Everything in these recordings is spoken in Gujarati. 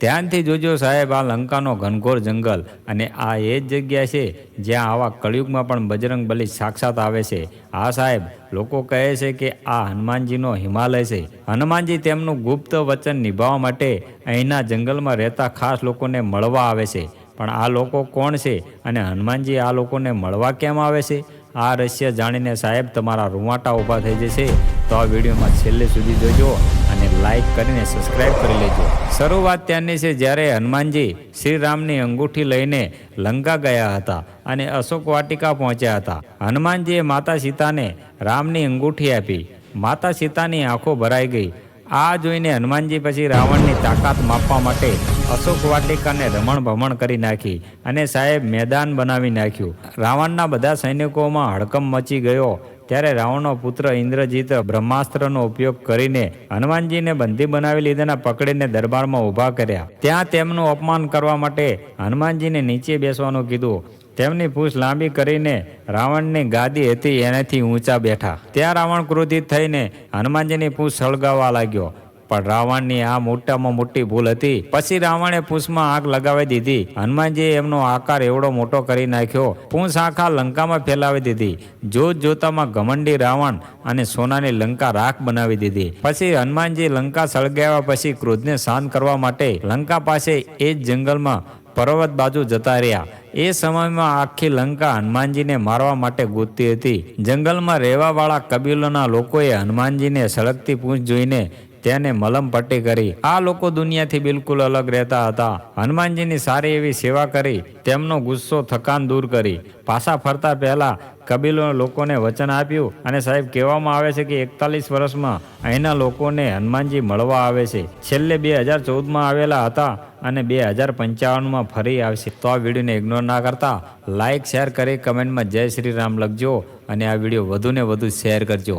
ધ્યાનથી જોજો સાહેબ, આ લંકાનો ઘનઘોર જંગલ અને આ એ જ જગ્યા છે જ્યાં આવા કળિયુગમાં પણ બજરંગ બલી સાક્ષાત આવે છે. આ સાહેબ, લોકો કહે છે કે આ હનુમાનજીનો હિમાલય છે. હનુમાનજી તેમનું ગુપ્ત વચન નિભાવવા માટે અહીંના જંગલમાં રહેતા ખાસ લોકોને મળવા આવે છે. પણ આ લોકો કોણ છે અને હનુમાનજી આ લોકોને મળવા કેમ આવે છે? આ રહસ્ય જાણીને સાહેબ તમારા રૂવાટા ઊભા થઈ જશે. તો આ વિડીયોમાં છેલ્લે સુધી જોજો અને લાઈક કરીને સબસ્ક્રાઇબ કરી લેજો. શરૂઆત ત્યાંની છે જ્યારે હનુમાનજી શ્રી રામની અંગૂઠી લઈને લંકા ગયા હતા અને અશોક વાટિકા પહોંચ્યા હતા. હનુમાનજીએ માતા સીતાને રામની અંગૂઠી આપી. માતા સીતાની આંખો ભરાઈ ગઈ. આ જોઈને હનુમાનજી પછી રાવણની તાકાત માપવા માટે અશોક વાટિકાને રમણ ભમણ કરી નાખી અને સાહેબ મેદાન બનાવી નાખ્યું. રાવણના બધા સૈનિકોમાં હડકંપ મચી ગયો ત્યારે રાવણનો પુત્ર ઇન્દ્રજીત બ્રહ્માસ્ત્રનો ઉપયોગ કરીને હનુમાનજીને બંદી બનાવી લીધાના પકડીને દરબારમાં ઊભા કર્યા. ત્યાં તેમનું અપમાન કરવા માટે હનુમાનજીને નીચે બેસવાનું કીધું. તેમની પૂછ લાંબી કરીને રાવણની ગાદી હતી, એનાથી ઊંચા બેઠા. ત્યાં રાવણ ક્રોધિત થઈને હનુમાનજીની પૂછ સળગાવવા લાગ્યો. પણ રાવણની આ મોટામાં મોટી ભૂલ હતી. પછી રાવણે પૂંછમાં આગ લગાવી દીધી. હનુમાનજીએ એમનો આકાર એવડો મોટો કરી નાખ્યો. પૂંછ આખા લંકામાં ફેલાવી દીધી. જોત જોતામાં ઘમંડી રાવણ અને સોનાની લંકા રાખ બનાવી દીધી. પછી હનુમાનજી લંકા સળગાવ્યા પછી ક્રોધને શાંત કરવા માટે લંકા પાસે એ જ જંગલમાં પર્વત બાજુ જતા રહ્યા. એ સમયમાં આખી લંકા હનુમાનજીને મારવા માટે ગોતતી હતી. જંગલમાં રહેવાવાળા કબીલોના લોકોએ હનુમાનજીને સળગતી પૂંછ જોઈને તેને મલમ પટ્ટી કરી. આ લોકો દુનિયાથી બિલકુલ અલગ રહેતા હતા. હનુમાનજીની સારી એવી સેવા કરી, તેમનો ગુસ્સો થકાન દૂર કરી. પાછા ફરતા પહેલા કબીલો લોકોને વચન આપ્યું અને સાહેબ કહેવામાં આવે છે કે એકતાલીસ વર્ષમાં અહીંના લોકોને હનુમાનજી મળવા આવે છે. છેલ્લે બે હજાર ચૌદમાં આવેલા હતા અને બે હજાર પંચાવનમાં ફરી આવશે. તો આ વિડીયોને ઇગ્નોર ના કરતા લાઇક શેર કરી કમેન્ટમાં જય શ્રી રામ લખજો અને આ વીડિયો વધુને વધુ શેર કરજો.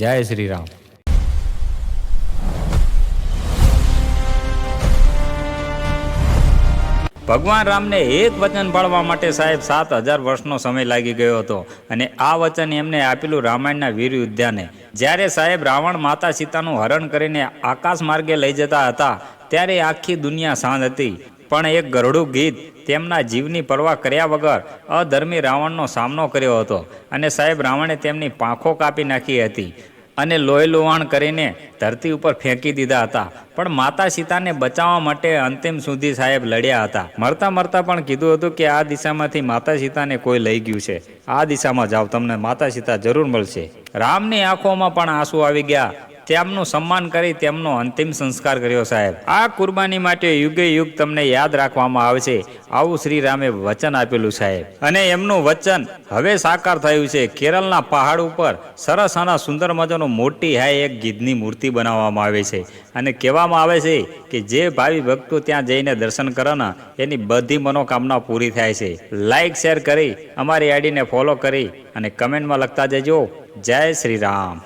જય શ્રી રામ. ભગવાન રામને એક વચન પાળવા માટે સાહેબ સાત હજાર વર્ષનો સમય લાગી ગયો હતો. અને આ વચન એમને આપેલું રામાયણના વીર ઉદ્યાને જ્યારે સાહેબ રાવણ માતા સીતાનું હરણ કરીને આકાશ માર્ગે લઈ જતા હતા, ત્યારે આખી દુનિયા શાંત હતી. પણ એક ગરડું ગીત તેમના જીવની પરવા કર્યા વગર અધર્મી રાવણનો સામનો કર્યો હતો. અને સાહેબ રાવણે તેમની પાંખો કાપી નાખી હતી. અને લોહી લોહાણ કરીને ધરતી ઉપર ફેંકી દીધા હતા. પણ માતા સીતાને બચાવવા માટે અંતિમ સુધી સાહેબ લડ્યા હતા. મરતા મરતા પણ કીધું હતું કે આ દિશામાંથી માતા સીતાને કોઈ લઈ ગયું છે. આ દિશામાં જાઓ, તમને માતા સીતા જરૂર મળશે. રામની આંખોમાં પણ આંસુ આવી ગયા. તેમનું સન્માન કરી તેમનો અંતિમ સંસ્કાર કર્યો, સાહેબ. આ કુરબાની માટે યુગે યુગ તમને યાદ રાખવામાં આવે છે. આવું શ્રી રામે વચન આપેલું, સાહેબ. અને એમનું વચન હવે સાકાર થયું છે. કેરળના પહાડ ઉપર સરસ અને સુંદર મજાનું મોટી હાય એક ગીધની મૂર્તિ બનાવવામાં આવે છે. અને કહેવામાં આવે છે કે જે ભાવિ ભક્તો ત્યાં જઈને દર્શન કરે ને એની બધી મનોકામના પૂરી થાય છે. લાઈક શેર કરી, અમારી આઈડીને ફોલો કરી અને કમેન્ટમાં લખતા જજો. જય શ્રી રામ